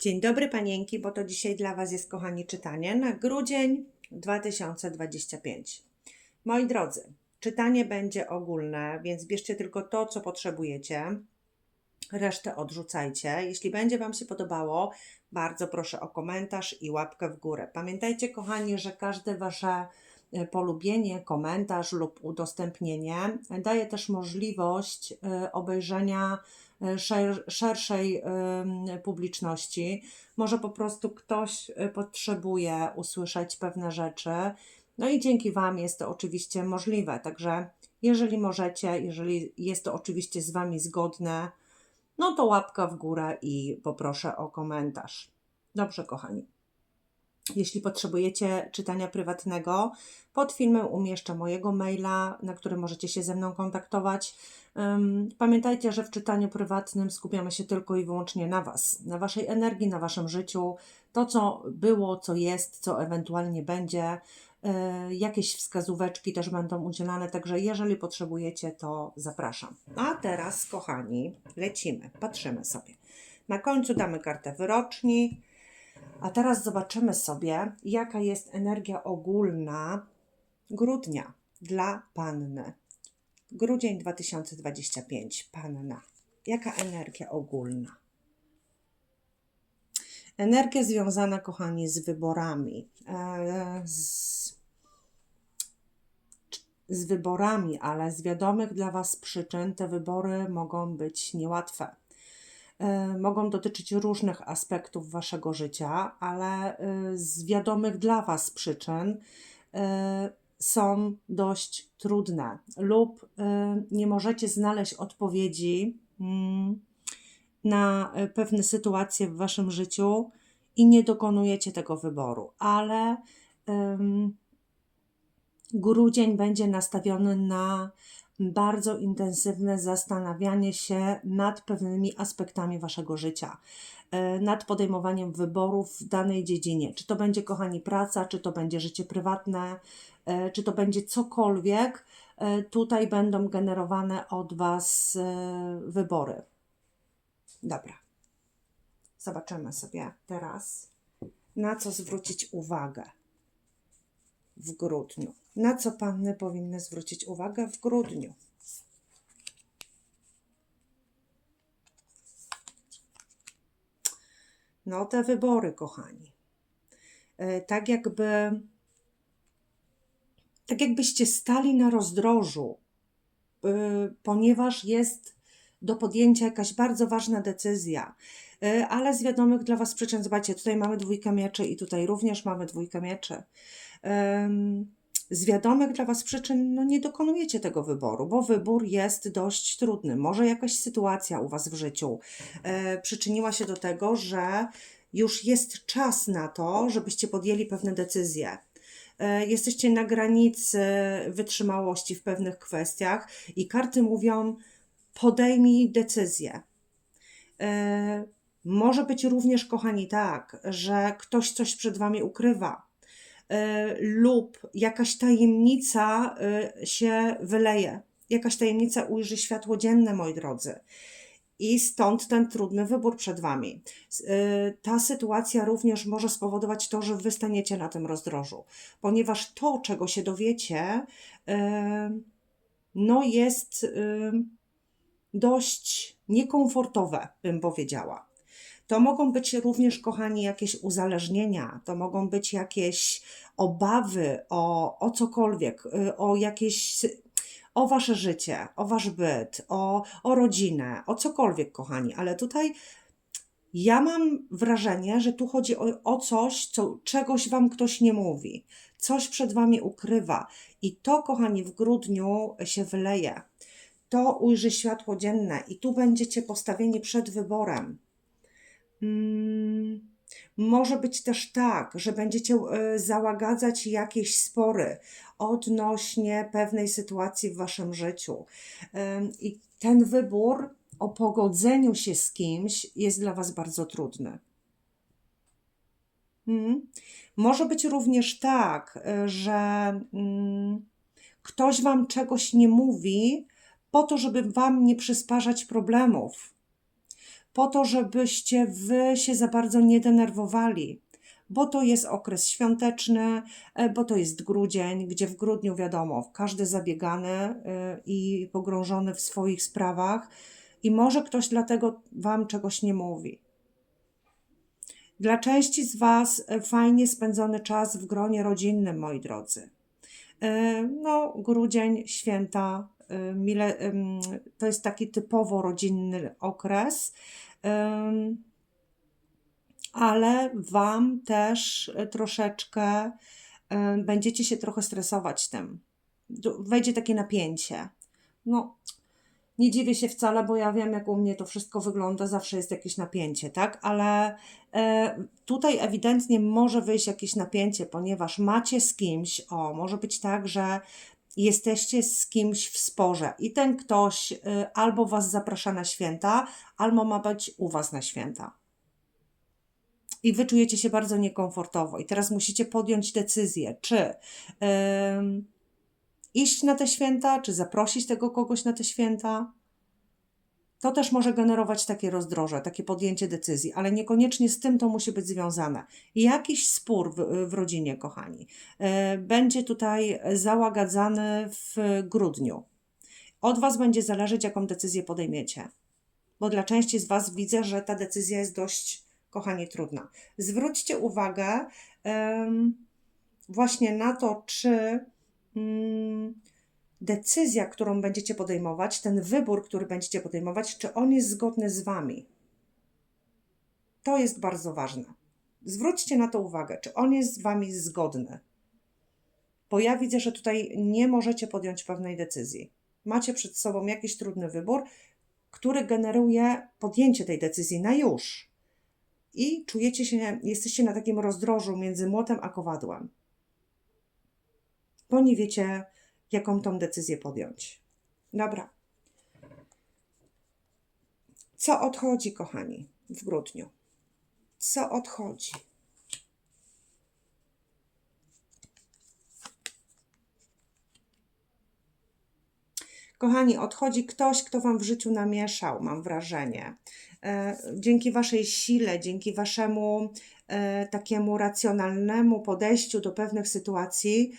Dzień dobry panienki, bo to dzisiaj dla Was jest kochani czytanie na grudzień 2025. Moi drodzy, czytanie będzie ogólne, więc bierzcie tylko to, co potrzebujecie. Resztę odrzucajcie. Jeśli będzie Wam się podobało, bardzo proszę o komentarz i łapkę w górę. Pamiętajcie, kochani, że każde Wasze e, polubienie, komentarz lub udostępnienie daje też możliwość e, obejrzenia szerszej publiczności. Może po prostu ktoś potrzebuje usłyszeć pewne rzeczy. No i dzięki Wam jest to oczywiście możliwe. Także jeżeli możecie, jeżeli jest to oczywiście z Wami zgodne, no to łapka w górę i poproszę o komentarz. Dobrze, kochani. Jeśli potrzebujecie czytania prywatnego, pod filmem umieszczę mojego maila, na którym możecie się ze mną kontaktować. Pamiętajcie, że w czytaniu prywatnym skupiamy się tylko i wyłącznie na Was, na Waszej energii, na Waszym życiu, to co było, co jest, co ewentualnie będzie. E, jakieś wskazóweczki też będą udzielane, także jeżeli potrzebujecie, to zapraszam. A teraz, kochani, lecimy, patrzymy sobie. Na końcu damy kartę wyroczni, a teraz zobaczymy sobie, jaka jest energia ogólna grudnia dla Panny. Grudzień 2025, Panna. Jaka energia ogólna? Energia związana, kochani, z wyborami, e, z, z wyborami, ale z wiadomych dla Was przyczyn te wybory mogą być niełatwe. E, mogą dotyczyć różnych aspektów Waszego życia, ale e, z wiadomych dla Was przyczyn są dość trudne lub nie możecie znaleźć odpowiedzi mm, na pewne sytuacje w waszym życiu i nie dokonujecie tego wyboru, ale grudzień będzie nastawiony na bardzo intensywne zastanawianie się nad pewnymi aspektami waszego życia, e, nad podejmowaniem wyborów w danej dziedzinie. Czy to będzie, kochani, praca, czy to będzie życie prywatne, e, czy to będzie cokolwiek, tutaj będą generowane od was wybory. Dobra. Zobaczymy sobie teraz, na co zwrócić uwagę w grudniu. Na co panny powinny zwrócić uwagę w grudniu? No, te wybory, kochani. E, tak jakby, tak jakbyście stali na rozdrożu, e, ponieważ jest do podjęcia jakaś bardzo ważna decyzja, e, ale z wiadomych dla Was przyczyn, zobaczcie, tutaj mamy dwójkę mieczy i tutaj również mamy dwójkę mieczy. Z wiadomych dla Was przyczyn no nie dokonujecie tego wyboru, bo wybór jest dość trudny. Może jakaś sytuacja u Was w życiu e, przyczyniła się do tego, że już jest czas na to, żebyście podjęli pewne decyzje e, jesteście na granicy wytrzymałości w pewnych kwestiach i karty mówią, podejmij decyzję. E, może być również, kochani, tak, że ktoś coś przed wami ukrywa, lub jakaś tajemnica e, się wyleje, jakaś tajemnica ujrzy światło dzienne, moi drodzy. I stąd ten trudny wybór przed Wami. Ta sytuacja również może spowodować to, że Wy staniecie na tym rozdrożu, ponieważ to, czego się dowiecie, no jest dość niekomfortowe, bym powiedziała. To mogą być również, kochani, jakieś uzależnienia, to mogą być jakieś obawy o, o cokolwiek, y, o jakieś o wasze życie, o wasz byt, o, o rodzinę, o cokolwiek, kochani, ale tutaj ja mam wrażenie, że tu chodzi o, o coś, co, czegoś wam ktoś nie mówi, coś przed wami ukrywa. I to, kochani, w grudniu się wyleje to ujrzy światło dzienne i tu będziecie postawieni przed wyborem. Hmm, może być też tak, że będziecie e, załagadzać jakieś spory odnośnie pewnej sytuacji w waszym życiu. I ten wybór o pogodzeniu się z kimś jest dla was bardzo trudny. Hmm. Może być również tak, e, że hmm, ktoś wam czegoś nie mówi, po to, żeby Wam nie przysparzać problemów, po to, żebyście wy się za bardzo nie denerwowali, bo to jest okres świąteczny, e, bo to jest grudzień, gdzie w grudniu wiadomo, każdy zabiegany e, i pogrążony w swoich sprawach i może ktoś dlatego wam czegoś nie mówi. Dla części z Was e, fajnie spędzony czas w gronie rodzinnym, moi drodzy. No, grudzień, święta, mile, em, to jest taki typowo rodzinny okres, ale Wam też troszeczkę e, będziecie się trochę stresować tym. Wejdzie takie napięcie. No, nie dziwię się wcale, bo ja wiem, jak u mnie to wszystko wygląda, zawsze jest jakieś napięcie, tak? Ale e, tutaj ewidentnie może wyjść jakieś napięcie, ponieważ macie z kimś, o, może być tak, że jesteście z kimś w sporze i ten ktoś y, albo was zaprasza na święta, albo ma być u was na święta. I wy czujecie się bardzo niekomfortowo, i teraz musicie podjąć decyzję, czy ym, iść na te święta, czy zaprosić tego kogoś na te święta. To też może generować takie rozdroże, takie podjęcie decyzji, ale niekoniecznie z tym to musi być związane. Jakiś spór w, w rodzinie, kochani, e, będzie tutaj załagadzany w grudniu. Od Was będzie zależeć, jaką decyzję podejmiecie. Bo dla części z Was widzę, że ta decyzja jest dość, kochani, trudna. Zwróćcie uwagę em, właśnie na to, czy mm, decyzja, którą będziecie podejmować, ten wybór, który będziecie podejmować, czy on jest zgodny z Wami. To jest bardzo ważne. Zwróćcie na to uwagę, czy on jest z Wami zgodny. Bo ja widzę, że tutaj nie możecie podjąć pewnej decyzji. Macie przed sobą jakiś trudny wybór, który generuje podjęcie tej decyzji na już. I czujecie się, jesteście na takim rozdrożu między młotem a kowadłem. Bo nie wiecie, jaką tą decyzję podjąć. Dobra. Co odchodzi, kochani, w grudniu? Co odchodzi? Kochani, odchodzi ktoś, kto Wam w życiu namieszał, mam wrażenie. E, Dzięki Waszej sile, dzięki Waszemu e, takiemu racjonalnemu podejściu do pewnych sytuacji,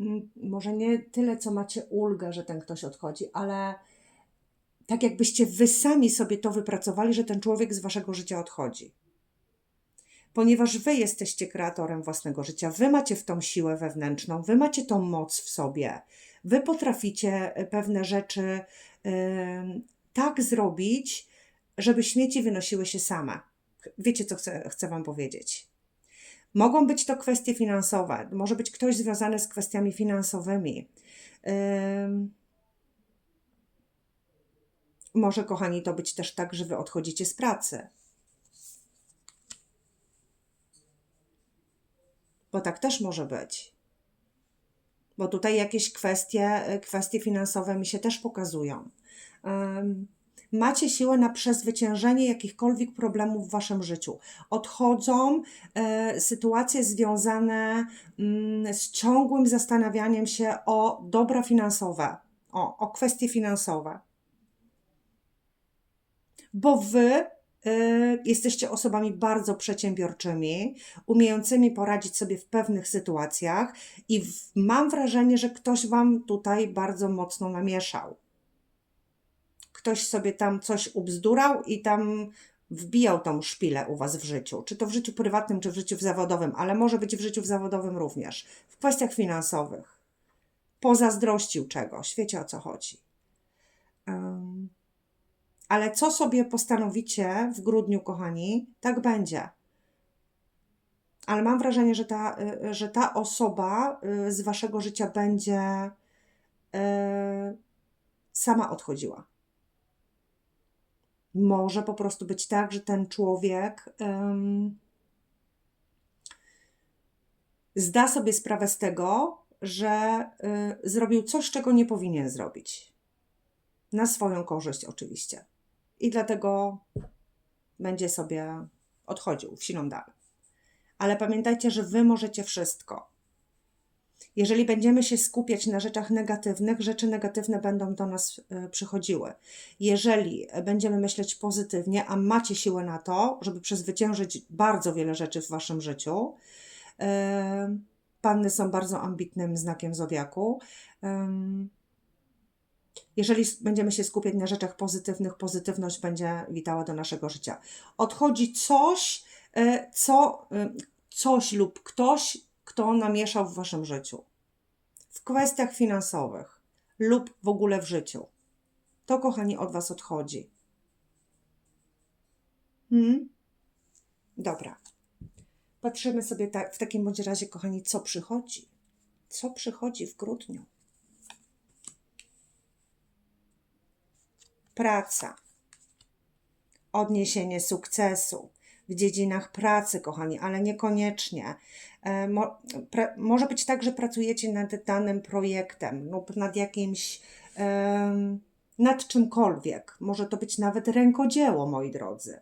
m, może nie tyle, co macie ulgę, że ten ktoś odchodzi, ale tak jakbyście Wy sami sobie to wypracowali, że ten człowiek z Waszego życia odchodzi ponieważ wy jesteście kreatorem własnego życia, wy macie w tą siłę wewnętrzną, wy macie tą moc w sobie, wy potraficie e, pewne rzeczy em, tak zrobić, żeby śmieci wynosiły się same. Wiecie, co chcę, chcę Wam powiedzieć. Mogą być to kwestie finansowe, może być ktoś związany z kwestiami finansowymi. Może, kochani, to być też tak, że wy odchodzicie z pracy. Bo tak też może być. Bo tutaj jakieś kwestie, y, kwestie finansowe mi się też pokazują. Em, Macie siłę na przezwyciężenie jakichkolwiek problemów w waszym życiu. Odchodzą e, sytuacje związane mm, z ciągłym zastanawianiem się o dobra finansowe, o, o kwestie finansowe. Bo wy y, jesteście osobami bardzo przedsiębiorczymi, umiejącymi poradzić sobie w pewnych sytuacjach, i mam wrażenie, że ktoś wam tutaj bardzo mocno namieszał. Ktoś sobie tam coś ubzdurał i tam wbijał tą szpilę u was w życiu, czy to w życiu prywatnym, czy w życiu zawodowym, ale może być w życiu zawodowym również, w kwestiach finansowych. Pozazdrościł czegoś, wiecie o co chodzi. Em, ale co sobie postanowicie w grudniu, kochani, tak będzie. Ale mam wrażenie, że ta, y, że ta osoba y, z waszego życia będzie y, sama odchodziła. Może po prostu być tak, że ten człowiek ym, zda sobie sprawę z tego, że y, zrobił coś, czego nie powinien zrobić. Na swoją korzyść, oczywiście. I dlatego będzie sobie odchodził w siną dal. Ale pamiętajcie, że wy możecie wszystko. Jeżeli będziemy się skupiać na rzeczach negatywnych, rzeczy negatywne będą do nas e, przychodziły. Jeżeli będziemy myśleć pozytywnie, a macie siłę na to, żeby przezwyciężyć bardzo wiele rzeczy w waszym życiu, e, panny są bardzo ambitnym znakiem zodiaku. jeżeli będziemy się skupiać na rzeczach pozytywnych, pozytywność będzie witała do naszego życia. Odchodzi coś, e, co, e, coś lub ktoś, kto namieszał w waszym życiu. W kwestiach finansowych lub w ogóle w życiu. To, kochani, od was odchodzi. Hmm? Dobra. Patrzymy sobie tak, w takim bądź razie, kochani, co przychodzi. Co przychodzi w grudniu? praca, odniesienie sukcesu w dziedzinach pracy, kochani, ale niekoniecznie. E, Mo, może być tak, że pracujecie nad danym projektem lub nad jakimś, em, nad czymkolwiek. Może to być nawet rękodzieło, moi drodzy.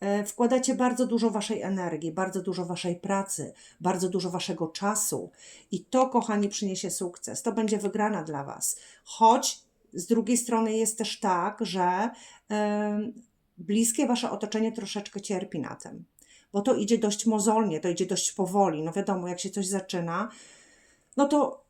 E, Wkładacie bardzo dużo waszej energii, bardzo dużo waszej pracy, bardzo dużo waszego czasu i to, kochani, przyniesie sukces. To będzie wygrana dla was. Choć z drugiej strony jest też tak, że bliskie wasze otoczenie troszeczkę cierpi na tym, bo to idzie dość mozolnie, to idzie dość powoli. No wiadomo, jak się coś zaczyna, no to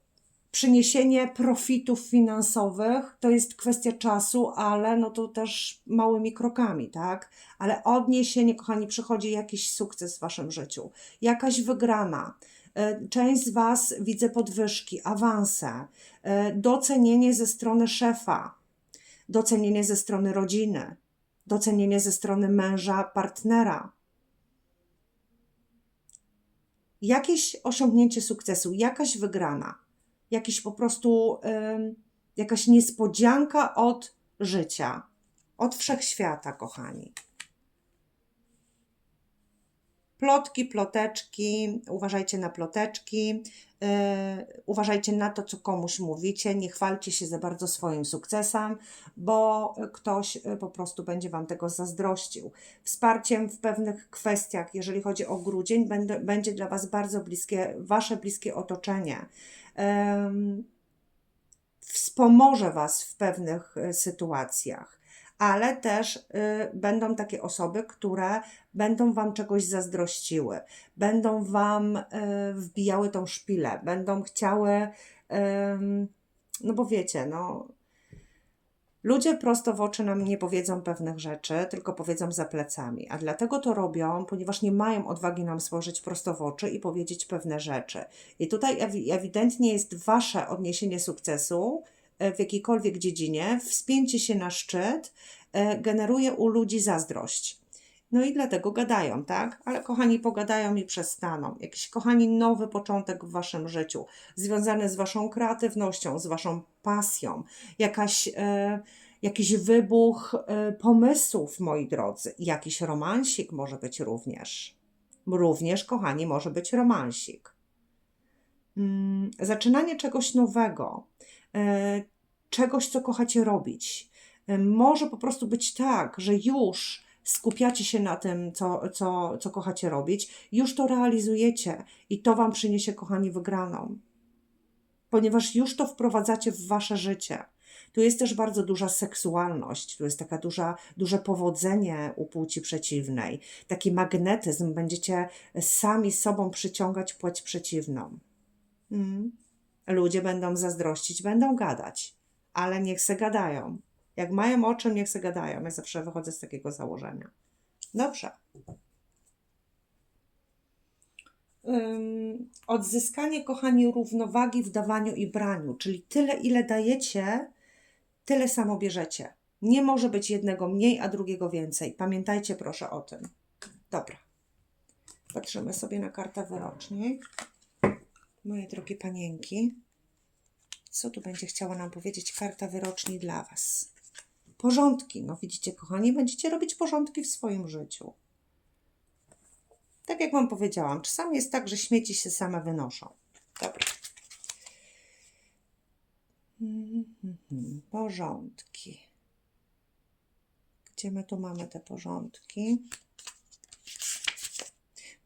przyniesienie profitów finansowych to jest kwestia czasu, ale no to też małymi krokami, tak? Ale odniesienie, kochani, przychodzi jakiś sukces w waszym życiu, jakaś wygrana. E, Część z Was widzę podwyżki, awanse, e, docenienie ze strony szefa, docenienie ze strony rodziny, docenienie ze strony męża, partnera. Jakieś osiągnięcie sukcesu, jakaś wygrana, jakiś po prostu ym, jakaś niespodzianka od życia, od wszechświata, kochani. Plotki, ploteczki, uważajcie na ploteczki, yy, uważajcie na to, co komuś mówicie, nie chwalcie się za bardzo swoim sukcesem, bo ktoś y, po prostu będzie Wam tego zazdrościł. Wsparciem w pewnych kwestiach, jeżeli chodzi o grudzień, będę, będzie dla Was bardzo bliskie, Wasze bliskie otoczenie. Ym, wspomoże Was w pewnych y, sytuacjach ale też y, będą takie osoby, które będą Wam czegoś zazdrościły, będą Wam y, wbijały tą szpilę, będą chciały, ym, no bo wiecie, no. Ludzie prosto w oczy nam nie powiedzą pewnych rzeczy, tylko powiedzą za plecami. A dlatego to robią, ponieważ nie mają odwagi nam spojrzeć prosto w oczy i powiedzieć pewne rzeczy. I tutaj ewi- ewidentnie jest Wasze odniesienie sukcesu w jakiejkolwiek dziedzinie, wspięcie się na szczyt e, generuje u ludzi zazdrość. No i dlatego gadają, tak? Ale kochani, pogadają i przestaną. Jakiś kochani nowy początek w waszym życiu, związany z waszą kreatywnością, z waszą pasją, jakaś, e, jakiś wybuch e, pomysłów, moi drodzy, jakiś romansik może być również. Również, kochani, może być romansik. Mm, zaczynanie czegoś nowego, e, czegoś, co kochacie robić. E, Może po prostu być tak, że już skupiacie się na tym, co, co, co kochacie robić, już to realizujecie i to Wam przyniesie, kochani, wygraną. Ponieważ już to wprowadzacie w Wasze życie. Tu jest też bardzo duża seksualność, tu jest taka duża, duże powodzenie u płci przeciwnej, taki magnetyzm, będziecie sami sobą przyciągać płeć przeciwną. Mm. Ludzie będą zazdrościć, będą gadać, ale niech se gadają. Jak mają o czym, niech se gadają. Ja zawsze wychodzę z takiego założenia. Dobrze. Odzyskanie, kochani, równowagi w dawaniu i braniu, czyli tyle, ile dajecie, tyle samo bierzecie. Nie może być jednego mniej, a drugiego więcej. Pamiętajcie proszę o tym. Dobra. Patrzymy sobie na kartę wyrocznik. Moje drogie panienki, co tu będzie chciała nam powiedzieć karta wyroczni dla Was? Porządki. No widzicie, kochani, będziecie robić porządki w swoim życiu. Tak jak Wam powiedziałam, czasami jest tak, że śmieci się same wynoszą. Dobra. Porządki. Gdzie my tu mamy te porządki?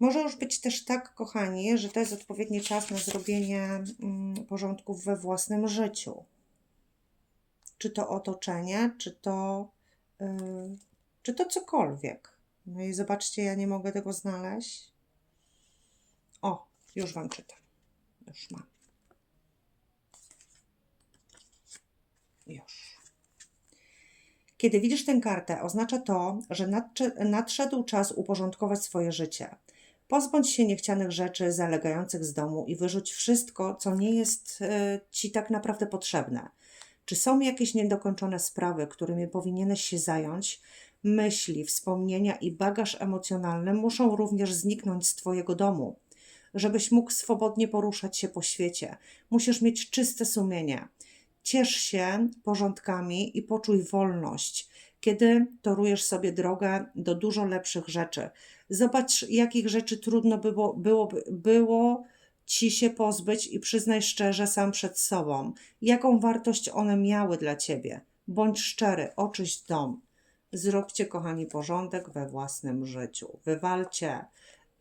Może już być też tak, kochani, że to jest odpowiedni czas na zrobienie mm, porządków we własnym życiu. Czy to otoczenie, czy to, yy, czy to cokolwiek. No i zobaczcie, ja nie mogę tego znaleźć. O, już Wam czytam. Już mam. Już. Kiedy widzisz tę kartę, oznacza to, że nadszedł czas uporządkować swoje życie. Pozbądź się niechcianych rzeczy zalegających z domu i wyrzuć wszystko, co nie jest e, ci tak naprawdę potrzebne. Czy są jakieś niedokończone sprawy, którymi powinieneś się zająć? Myśli, wspomnienia i bagaż emocjonalny muszą również zniknąć z Twojego domu. Żebyś mógł swobodnie poruszać się po świecie, musisz mieć czyste sumienie. Ciesz się porządkami i poczuj wolność, kiedy torujesz sobie drogę do dużo lepszych rzeczy. Zobacz, jakich rzeczy trudno było, było, było ci się pozbyć i przyznaj szczerze sam przed sobą, jaką wartość one miały dla ciebie. Bądź szczery, oczyść dom. Zróbcie, kochani, porządek we własnym życiu. Wywalcie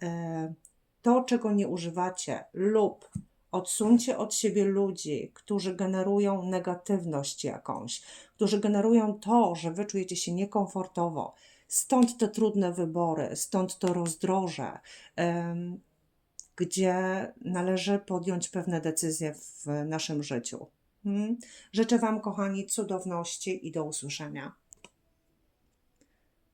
e, to, czego nie używacie, lub odsuńcie od siebie ludzi, którzy generują negatywność jakąś, którzy generują to, że wy czujecie się niekomfortowo. Stąd te trudne wybory, stąd to rozdroże, gdzie należy podjąć pewne decyzje w naszym życiu. Hmm? Życzę Wam, kochani, cudowności i do usłyszenia.